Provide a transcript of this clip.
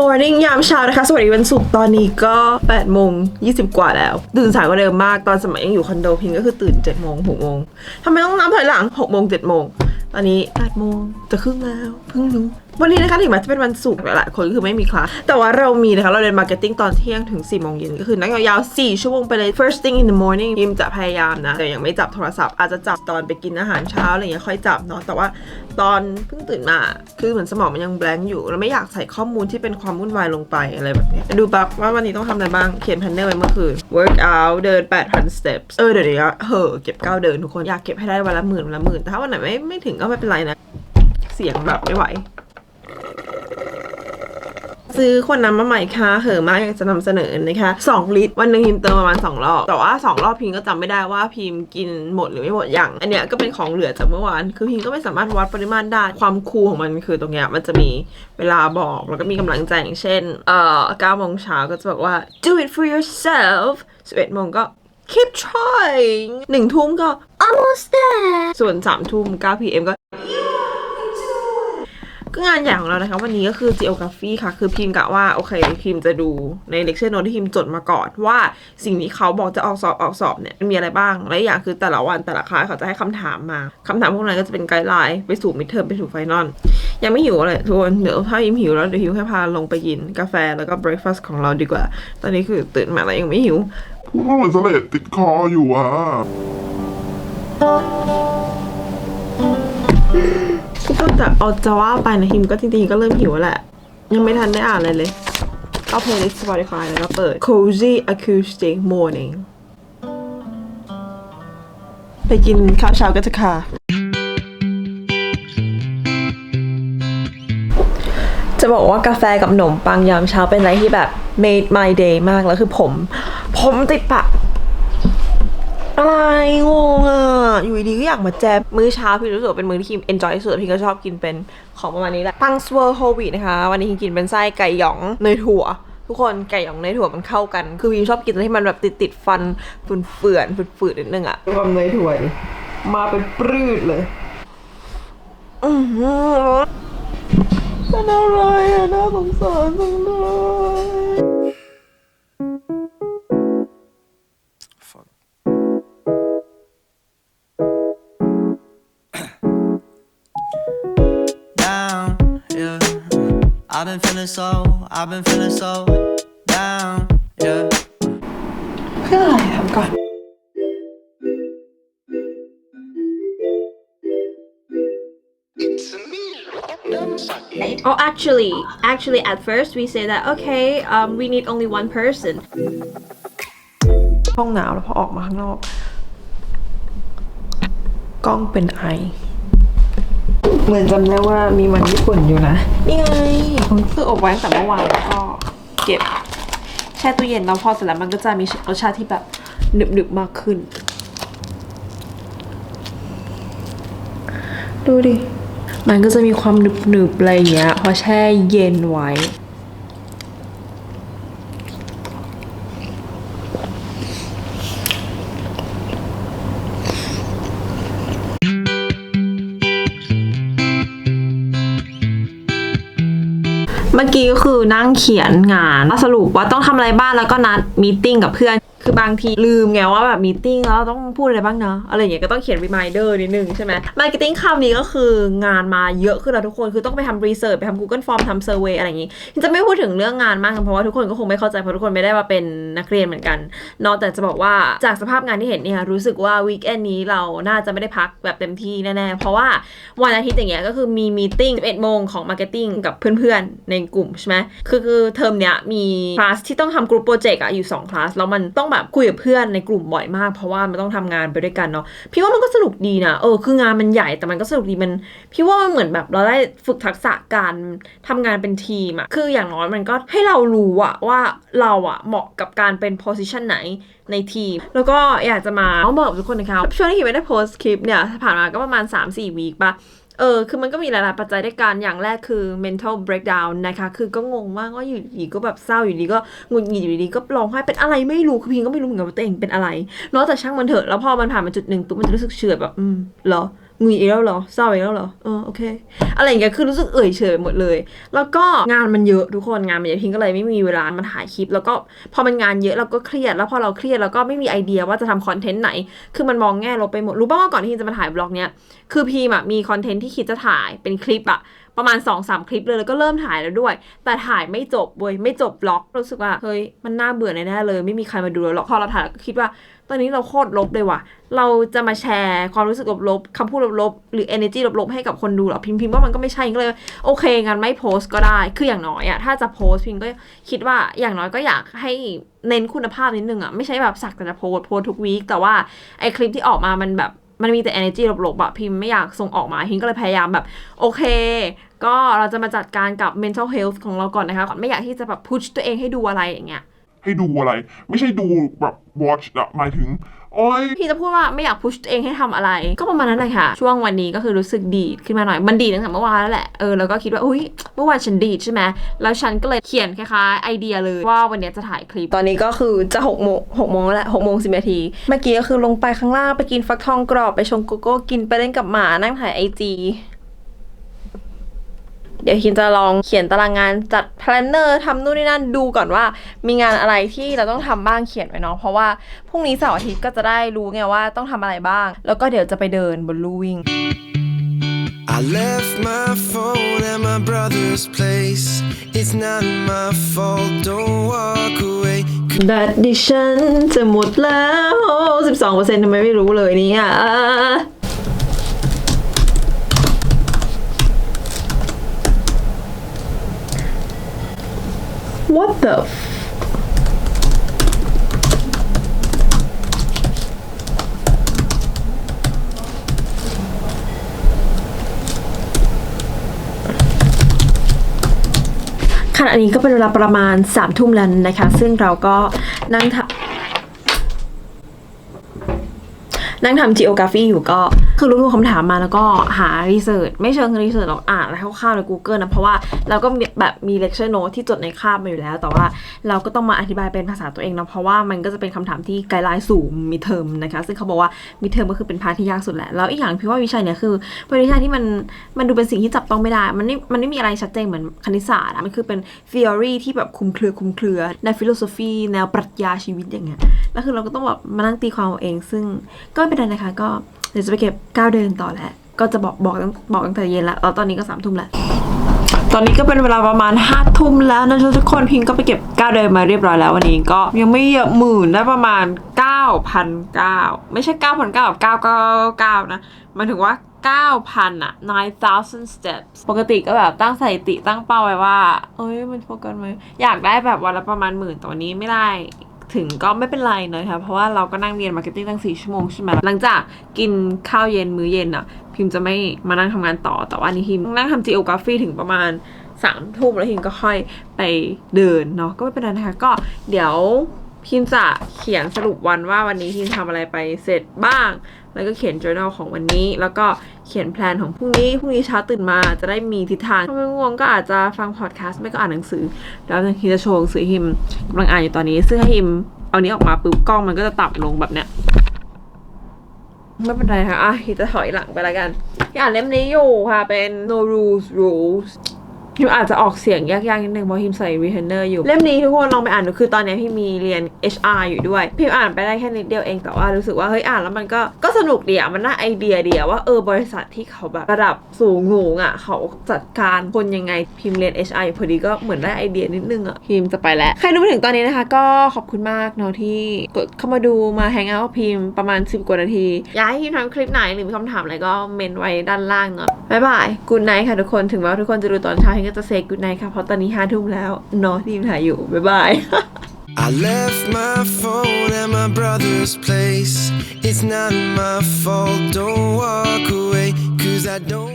morning ยามเช้านะคะ สวัสดีวันศุกร์ตอนนี้ก็8โมง20 กว่าแล้ว ตื่นสายกว่าเดิมมากตอนสมัยยังอยู่คอนโดพิงก็คือตื่น7โมง6โมงทำไมต้องนับถอยหลัง6โมง7โมงตอนนี้8โมงจะครึ่งแล้วเพิ่งรู้ วันนี้นะคะถึงแม้จะเป็นวันศุกร์หลายคนก็คือไม่มีคลาสแต่ว่าเรามีนะคะ เราเรียนมาร์เก็ตติ้งตอนเที่ยงถึง4โมงเย็นก็คือนั่งยาวๆ4ชั่วโมงไปเลย first thing in the morning ยิมจะพยายามนะ แต่ยังไม่จับโทรศัพท์อาจจะจับตอนไปกินอาหารเช้าอะไรอย่างเงี้ยค่อยจับเนาะแต่ว่าตอนเพิ่งตื่นมาคือเหมือนสมองมันยังแบงค์อยู่เราไม่อยากใส่ข้อมูลที่เป็นความวุ่นวายลงไปอะไรแบบนี้ดูบักว่าวันนี้ต้องทำอะไรบ้างเขียนแพนเนอร์ไว้เมื่อคืน work out เดิน 8,000 steps เออเดี๋ยวนี้เหอะเก็บก้าวเดินทุกคนอยากเก็บให้ได้วันละหมื่นวันละหมื่นแต่ถ้าวันไหนไม่ไม่ถึงก็ไม่เป็นไรนะเสียงแบบไม่ไหว ซื้อขวดน้ำมาใหม่ค่ะเหอะมากอยากจะนำเสนอนะคะ2ลิตรวันหนึ่งพิมเติมประมาณ 2 รอบ แต่ว่า 2 รอบพิมก็จำไม่ได้ว่าพิมกินหมดหรือไม่หมดอย่าง อันเนี้ยก็เป็นของเหลือจากเมื่อวาน คือพิมก็ไม่สามารถวัดปริมาณได้ ความคูลของมันคือตรงเนี้ยมันจะมีเวลาบอกแล้วก็มีกำลังใจอย่างเช่น เอ่อ9โมงเช้าก็จะบอกว่า do it for yourself 11โมงก็ keep trying หนึ่งทุ่มก็ almost there ส่วน3ทุ่ม9 pm ก็ ก็งานใหญ่ของเรานะคะ วันนี้ก็คือ geography ค่ะ คือพิมพ์กะว่า โอเค พิมพ์จะดูใน lecture note ที่พิมพ์จดมาก่อนว่าสิ่งที่เขาบอกจะออกสอบออกสอบเนี่ยมีอะไรบ้าง และอย่างคือแต่ละวันแต่ละคลาสเขาจะให้คำถามมาคำถามพวกนั้นก็จะเป็นไกด์ไลน์ไปสู่ midterm ไปสู่ final ยังไม่หิวเลยทุกคนเดี๋ยวถ้ายิมหิวแล้วเดี๋ยวหิวแค่พาลงไปกินกาแฟแล้วก็ breakfast ของเราดีกว่า ตอนนี้คือตื่นมาแล้วยังไม่หิวพูดว่าเหมือนสเลดติดคออยู่อะ แต่เอาจะว่าไปนะฮิมก็จริงๆก็เริ่มหิวแหละ ยังไม่ทันได้อ่านอะไรเลยเอาเพลย์ลิสต์ Spotify แล้วก็เปิด Cozy Acoustic Morning ไปกินข้าวเช้ากันเถอะค่ะ จะบอกว่ากาแฟกับขนมปังยามเช้าเป็นอะไรที่แบบ made my day มากแล้วคือผม ผมติดปาก อะไรงงอะ อยู่ดีๆก็อยากมาแจมมื้อเช้าพี่รู้สึกว่าเป็นมื้อที่คิม enjoy ที่สุดพี่ก็ชอบกินเป็นของประมาณนี้แหละปังสเวอร์โฮวีนะคะ วันนี้คิมกินเป็นไส้ไก่หยองเนยถั่วทุกคนไก่หยองเนยถั่วมันเข้ากัน คือพิมชอบกินอะไรที่มันแบบติดติดๆฟันฝืนเฟื่อนๆฝืดๆนิดนึงอะความเนยถั่วดิมาเป็นปรืดเลย อือหือเป็นอะไรอะน่าสงสารจังเลย I've been feeling so, I've been feeling so down, yeah. เพื่ออะไรทำก่อน Oh, actually, actually, at first we say that okay, um, we need only one person. ห้องหนาวแล้วพอออกมาข้างนอก กล้องเป็นไอ เหมือนจำได้ว่ามีมันญี่ปุ่นอยู่นะนี่ไงคืออบไว้ตั้งแต่เมื่อวานแล้วก็เก็บแช่ตู้เย็นแล้วพอเสร็จแล้วมันก็จะมีรสชาติที่แบบหนึบๆมากขึ้น ดูดิ มันก็จะมีความหนึบๆอะไรอย่างเงี้ยพอแช่เย็นไว้ เมื่อกี้ก็คือนั่งเขียนงานสรุปว่าต้องทำอะไรบ้างแล้วก็นัดมีตติ้งกับเพื่อน คือบางทีลืมไงว่าแบบมีติ้งแล้วต้องพูดอะไรบ้างเนาะอะไรอย่างเงี้ยก็ต้องเขียน reminder นิดนึงใช่ไหมมาร์เก็ตติ้งคำนี้ก็คืองานมาเยอะขึ้นแล้วทุกคนคือต้องไปทำ research ไปทำ Google Form ทำ survey อะไรอย่างงี้จะไม่พูดถึงเรื่องงานมากเพราะว่าทุกคนก็คงไม่เข้าใจเพราะทุกคนไม่ได้มาเป็นนักเรียนเหมือนกันนอะแต่จะบอกว่าจากสภาพงานที่เห็นเนี่ยรู้สึกว่าวีคเอนนี้เราน่าจะไม่ได้พักแบบเต็มที่แน่ๆเพราะว่าวันอาทิตย์อย่างเงี้ยก็คือมีมีติ้ง11โมงของมาร์เก็ตติ้งกับเพื่อนๆในกลุ่มใช่ไหมคือคือเทอมเนี้ยมีคลาสที่ต้องทำกลุ่มโปรเจกต์อะอยู่2คลาสแล้วมันต้องแบบคุยกับเพื่อนในกลุ่มบ่อยมาก เพราะว่ามันต้องทำงานไปด้วยกันเนาะพี่ว่ามันก็สนุกดีนะเออคืองานมันใหญ่แต่มันก็สนุกดีมัน พี่ว่ามันเหมือนแบบเราได้ฝึกทักษะการทำงานเป็นทีมอะคืออย่างน้อยมันก็ให้เรารู้อะว่าเราอะเหมาะกับการเป็น position ไหนในทีม แล้วก็อยากจะมาบอกทุกคนนะคะช่วงที่พี่ไม่ได้โพสต์คลิปเนี่ยผ่านมาก็ประมาณ 3-4วีคปะ เออ คือมันก็มีหลาย ๆ ปัจจัยด้วยกัน อย่างแรกคือ mental breakdown นะคะ คือก็งงมากว่าอยู่ดีก็แบบเศร้าอยู่ดีก็หงุดหงิดอยู่ดีก็ร้องไห้เป็นอะไรไม่รู้ คือพิงก็ไม่รู้เหมือนกันว่าตัวเองเป็นอะไรเนาะแต่ช่างมันเถอะ แล้วพอมันผ่านมาจุดหนึ่งปุ๊บมันจะรู้สึกเฉื่อยแบบ อืมเหรอ งุยอีกแล้วเหรอเศร้าอีกแล้วเหรอเออโอเค อะไรอย่างเงี้ยคือรู้สึกเอ่ยเฉยหมดเลย แล้วก็งานมันเยอะทุกคนงานมันเยอะพิงก็เลยไม่มีเวลามาถ่ายคลิป แล้วก็พอมันงานเยอะเราก็เครียดแล้วพอเราเครียดเราก็ไม่มีไอเดียว่าจะทำคอนเทนต์ไหน คือมันมองแง่ลบไปหมดรู้ป่าว่าก่อนที่พิงจะมาถ่ายบล็อกเนี้ยคือพีมอะมีคอนเทนต์ที่คิดจะถ่ายเป็นคลิปอะ ประมาณ2อสคลิปเลยแล้วก็เริ่มถ่ายแล้วด้วย แต่ถ่ายไม่จบเว้ยไม่จบบล็อกรู้สึกว่าเฮ้ยมันน่าเบื่อแน่เลย ไม่มีใครมาดูแล้วหรอกพอเราถ่ายก็คิดว่า ตอนนี้เราโคตรลบเลยว่ะ เราจะมาแชร์ความรู้สึกลบๆคำพูดลบๆหรือ energy ลบๆให้กับคนดูหรอพิมพ์พิมพ์ว่ามันก็ไม่ใช่ก็เลย โอเคงั้นไม่โพสต์ก็ได้คืออย่างน้อยอะถ้าจะโพสต์พิมพ์ก็คิดว่าอย่างน้อยก็อยากให้เน้นคุณภาพนิดนึงอะไม่ใช่แบบสักแต่จะโพสต์โพสทุกวีคแต่ว่าไอคลิปที่ออกมามันแบบ มันมีแต่ energy ลบๆอะพิมพ์ไม่อยากส่งออกมาพิมก็เลยพยายามแบบ โอเค ก็เราจะมาจัดการกับ mental health ของเราก่อนนะคะไม่อยากที่จะแบบ push ตัวเองให้ดูอะไรอย่างเงี้ยให้ดูอะไร ไม่ใช่ดูแบบ watch อะหมายถึง โอ้ยพี่จะพูดว่าไม่อยากพุชตัวเองให้ทำอะไร ก็ประมาณนั้นเลยค่ะ ช่วงวันนี้ก็คือรู้สึกดีดขึ้นมาหน่อย มันดีดตั้งแต่เมื่อวานแล้วแหละ เออ แล้วก็คิดว่า อุ้ย เมื่อวานฉันดีดใช่ไหม แล้วฉันก็เลยเขียนคล้ายๆไอเดียเลยว่าวันนี้จะถ่ายคลิป ตอนนี้ก็คือจะหกโมงหกโมงแล้วแหละหกโมงสิบนาที เมื่อกี้ก็คือลงไปข้างล่างไปกินฟักทองกรอบไปชงโกโก้กินไปเล่นกับหมานั่งถ่ายไอจี เดี๋ยวคินจะลองเขียนตารางงานจัดแพลนเนอร์ทำนู่นนี่นั่นดูก่อนว่า มีงานอะไรที่เราต้องทำบ้างเขียนไว้เนาะเพราะว่าพรุ่งนี้เสาร์อาทิตย์ก็จะได้รู้ไงว่าต้องทำอะไรบ้าง แล้วก็เดี๋ยวจะไปเดินบนลู่วิ่ง I left my phone at my brother's place. It's not my fault, don't walk away. แบตดิฉันจะหมดแล้ว 12%ทำไมไม่รู้เลยเนี่ย What the f- ขณะนี้ก็เป็นเวลาประมาณ3ามทุ่มแล้วนะคะ ซึ่งเราก็นั่งทำนั่งทำ geography อยู่ก็ คือรู้ๆคำถามมาแล้วก็หารีเสิร์ชไม่เชิงรีเสิร์ชหรอกอ่านแล้วคร่าวๆใน Google นะ เพราะว่าเราก็แบบมี lecture note ที่จดในคาบมาอยู่แล้ว แต่ว่าเราก็ต้องมาอธิบายเป็นภาษาตัวเองนะเพราะว่ามันก็จะเป็นคำถามที่ไกด์ไลน์สูงมีเทอมนะคะ ซึ่งเขาบอกว่ามีเทอมก็คือเป็นพาร์ทที่ยากสุดแหละ แล้วอีกอย่างพี่ว่าวิชาเนี้ยคือเป็นวิชาที่มันมันดูเป็นสิ่งที่จับต้องไม่ได้ มันไม่มันไม่มีอะไรชัดเจนเหมือนคณิตศาสตร์อะมันคือเป็น theory ที่แบบคลุมเครือคลุมเครือใน philosophy แนวปรัชญาชีวิตอย่างเงี้ยแล้วคือเราก็ต้องแบบมานั่งตีความเอาเอง ซึ่งก็ไม่เป็นไรนะคะก็ เดี๋ยวจะไปเก็บก้าวเดินต่อแล้วก็จะบอกบอกตั้งบอกตั้งแต่เย็นแล้วแล้วตอนนี้ก็สามทุ่มแล้วตอนนี้ก็เป็นเวลาประมาณห้าทุ่มแล้วนะทุกคนพิงก็ไปเก็บก้าวเดินมาเรียบร้อยแล้ววันนี้ก็ยังไม่เยอะหมื่นได้ประมาณ 9,009ไม่ใช่9,900แบบ999 นะมายถึงว่า 9,000อะ9,000 steps ปกติก็แบบตั้งสถิติตั้งเป้าไว้ว่า เอ้ยมันโฟกัสไหมอยากได้แบบวันละประมาณหมื่นแต่วันนี้ไม่ได้ ถึงก็ไม่เป็นไรนะคะเพราะว่าเราก็นั่งเรียนมาร์เก็ตติ้งตั้งสี่ชั่วโมงใช่ไหมหลังจากกินข้าวเย็นมื้อเย็นอะพิมจะไม่มานั่งทำงานต่อแต่ว่านี่พิมนั่งทำจีโอกราฟีถึงประมาณสามทุ่มแล้วพิมก็ค่อยไปเดินเนาะก็ไม่เป็นไรนะคะก็เดี๋ยวพิมจะเขียนสรุปวันว่าวันนี้พิมทำอะไรไปเสร็จบ้าง แล้วก็เขียน journal ของวันนี้ แล้วก็เขียนแพลนของพรุ่งนี้ พรุ่งนี้เช้าตื่นมาจะได้มีทิศทางถ้าไม่ง่วงก็อาจจะฟังพอดแคสต์ไม่ก็อ่านหนังสือ แล้วฮิมจะโชว์หนังสือฮิมกำลังอ่านอยู่ตอนนี้ ซึ่งถ้าฮิมเอานี้ออกมาปุ๊บกล้องมันก็จะต่ำลงแบบเนี้ยไม่เป็นไรค่ะอะฮิจะถอยหลังไปแล้วกันที่อ่านเล่มนี้อยู่ค่ะ เป็น no rules rules ฮิมอาจจะออกเสียงยากๆนิดนึงเพราะฮิมใส่ retainer อยู่ เล่มนี้ทุกคนลองไปอ่านดูคือตอนนี้พี่มีเรียน HR อยู่ด้วยพี่อ่านไปได้แค่นิดเดียวเองแต่ว่ารู้สึกว่าเฮ้ยอ่านแล้วมันก็ก็สนุกดีอะมันน่าไอเดียดีอะว่าเออบริษัทที่เขาแบบระดับสูงงูงอะเขาจัดการคนยังไงพิมพ์เรียน HR อยู่พอดีก็เหมือนได้ไอเดียนิดนึงอะพิมจะไปแล้วใครดูมาถึงตอนนี้นะคะ ก็ขอบคุณมากเนาะที่กดเข้ามาดูมาแฮงเอาท์พิมพ์ประมาณ 10 กว่านาทีอยากให้พิมทำคลิปไหนหรือมีคำถามอะไรก็เมนไว้ด้านล่างเนาะบ๊ายบายกู d ไน t ค่ะทุกคนถึงแม้ว่าทุกคนจะดูตอนเช้าพิมก็จะเซกูดไน t ค่ะ เพราะตอนนี้ห้าทุ่มแล้วนอนที่ถ่ายอยู่ บ๊ายบาย I left my phone at my brother's place. It's not my fault, don't walk away, cause I don't.